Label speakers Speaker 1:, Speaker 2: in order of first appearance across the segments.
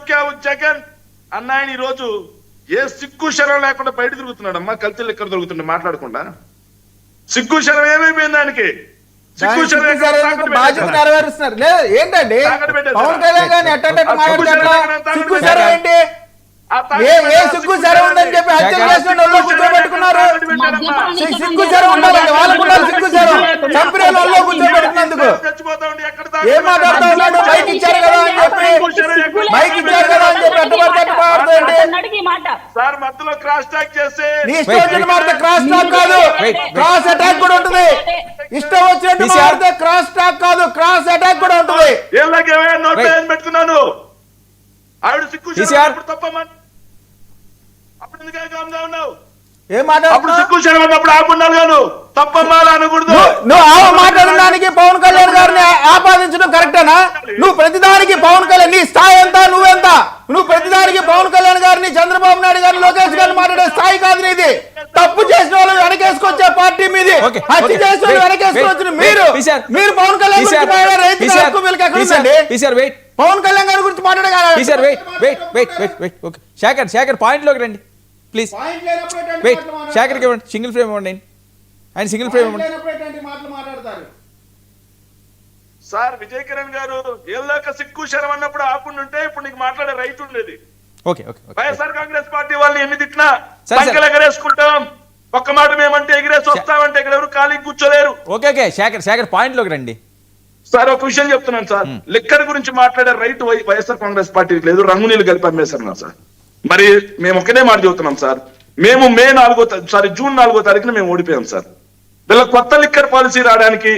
Speaker 1: నొక్కావు జగన్ అన్న ఆయన ఈ రోజు ఏ సిగ్గు శరం లేకుండా బయట తిరుగుతున్నాడు అమ్మా కల్తీలు ఎక్కడ దొరుకుతుండే మాట్లాడకుండా. సిగ్గు శరం ఏమైపోయింది దానికి?
Speaker 2: ఏంటండి? పవన్ కళ్యాణ్ గారిని
Speaker 1: సిగ్గు శరం?
Speaker 2: ఏంటి? ఏ? సిగ్గు ఉందని చెప్పి. చేసిన కూర్చోబెట్టుకున్నారు సిగ్గు ఉండాలండి వాళ్ళకు సిగ్గు చంపిన వాళ్ళు కూర్చోబెట్టినందుకు ఏం ఉన్నాడు మైక్ ఇచ్చారు కదా అని చెప్పి మైక్ ఇచ్చారు కదా అని చెప్పి ఎట్టబడితే అట్ట మాట్లాడుతుంటే
Speaker 3: అన్నాడికి ఈ మాట
Speaker 1: సార్ మధ్యలో క్రాస్ టాక్ చేసి
Speaker 2: నీ ఇష్టం వచ్చిన మాడితే క్రాస్ టాక్ కాదు. క్రాస్ అటాక్ కూడా ఉంటుంది. ఇష్టం వచ్చినట్టు. మాడితే క్రాస్ టాక్ కాదు. క్రాస్ అటాక్ కూడా ఉంటుంది.
Speaker 1: ఏళ్ళకి ఏమైనా నోట్ పెట్టుకున్నాను? ఆవిడ
Speaker 4: PCR.
Speaker 1: అప్పుడు తప్పమని. అప్పుడు ఎందుకు కామ్గా ఉన్నావు?
Speaker 2: ఏం
Speaker 1: సిగ్గు శరం అన్నప్పుడు ఆపుండాలి గాను. తప్పమ్మా అలా అనకూడదు.
Speaker 2: నువ్వు ఆవ మాట్లాడడానికి పవన్ కళ్యాణ్ గారిని ఆపాదించడం కరెక్టేనా? నువ్వు ప్రతిదానికి పవన్ కళ్యాణ్ నీ స్థాయి ఎంత నువ్వెంత? నువ్వు ప్రతిదానికి పవన్ కళ్యాణ్ చంద్రబాబు నాయుడు గారిని లోకేష్ గారిని మాట్లాడే స్థాయి కాదు నీది. తప్పు చేసిన వాళ్ళు వెనకేసుకొచ్చే పార్టీ మీది. హత్య. చేసిన వాళ్ళు వెనకేసుకొచ్చిన మీరు. మీరు పవన్ కళ్యాణ్ గురించి పవన్ కళ్యాణ్ గారి గురించి మాట్లాడే
Speaker 4: PCR wait wait wait wait wait okay Shekhar Shekhar పాయింట్లోకి రండి. ప్లీజ్ వెయిట్ శేఖర్కి ఇవ్వండి. సింగిల్ ఫ్రేమ్ ఇవ్వండి. ఆయన సింగిల్ ఫ్రేమ్ ఇవ్వండి.
Speaker 2: మాట్లాడతారు?
Speaker 1: సార్ విజయ్ కిరణ్ గారు ఏళ్ళక సిగ్గు శరం అన్నప్పుడు ఆపుండుంటే ఇప్పుడు నీకు మాట్లాడే రైతు ఉండేది. వైఎస్ఆర్ కాంగ్రెస్ పార్టీ వాళ్ళని ఎన్ని తిట్టినా. సంఖ్యలు ఎగరేసుకుంటాం. ఒక్క మాట మేమంటే ఎగిరేసి వస్తామంటే ఇక్కడ ఎవరు ఖాళీ కూర్చోలేరు.
Speaker 4: Okay okay. శేఖర్ శేఖర్ పాయింట్లోకి రండి.
Speaker 1: సార్ ఒక విషయం చెప్తున్నాను సార్. లిక్కర్ గురించి మాట్లాడే రైట్ వైఎస్ఆర్ కాంగ్రెస్ పార్టీకి లేదు. రంగు నీళ్ళు కలిపి అమ్మేశారు సార్. మరి మేము ఒకటే మాట చెబుతున్నాం సార్. మేము మే నాలుగో సారీ జూన్ నాలుగో తారీఖున మేము ఓడిపోయాం సార్. వీళ్ళ కొత్త లిక్కర్ పాలసీ రావడానికి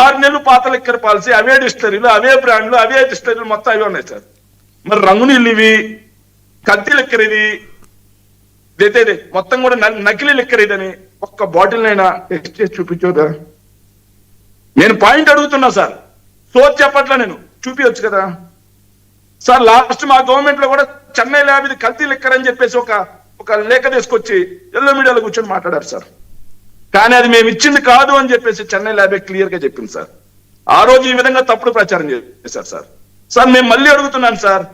Speaker 1: ఆరు నెలలు పాత లిక్కర్ పాలసీ అవే డిస్టరీలు అవే బ్రాండ్లు అవే డిస్టరీలు మొత్తం అవే ఉన్నాయి సార్. మరి రంగు నీళ్ళు ఇవి కత్తి లెక్కర్ ఇది ఇదైతే మొత్తం కూడా నకిలీ లిక్కర్ ఇదని ఒక్క బాటిల్ అయినా టెస్ట్ చేసి చూపించోదా నేను పాయింట్ అడుగుతున్నా సార్. సోర్ చెప్పట్లా నేను. చూపించచ్చు కదా. సార్ లాస్ట్ మా గవర్నమెంట్లో కూడా చెన్నై ల్యాబ్ ఇది కల్తీ లెక్కర్ అని చెప్పేసి ఒక ఒక లేఖ తీసుకొచ్చి ఎల్లో మీడియాలో కూర్చొని మాట్లాడారు సార్. కానీ అది మేము ఇచ్చింది కాదు అని చెప్పేసి చెన్నై ల్యాబే క్లియర్గా చెప్పింది సార్. ఆ రోజు ఈ విధంగా తప్పుడు ప్రచారం చేశారు సార్. సార్ మేము మళ్ళీ అడుగుతున్నాను సార్.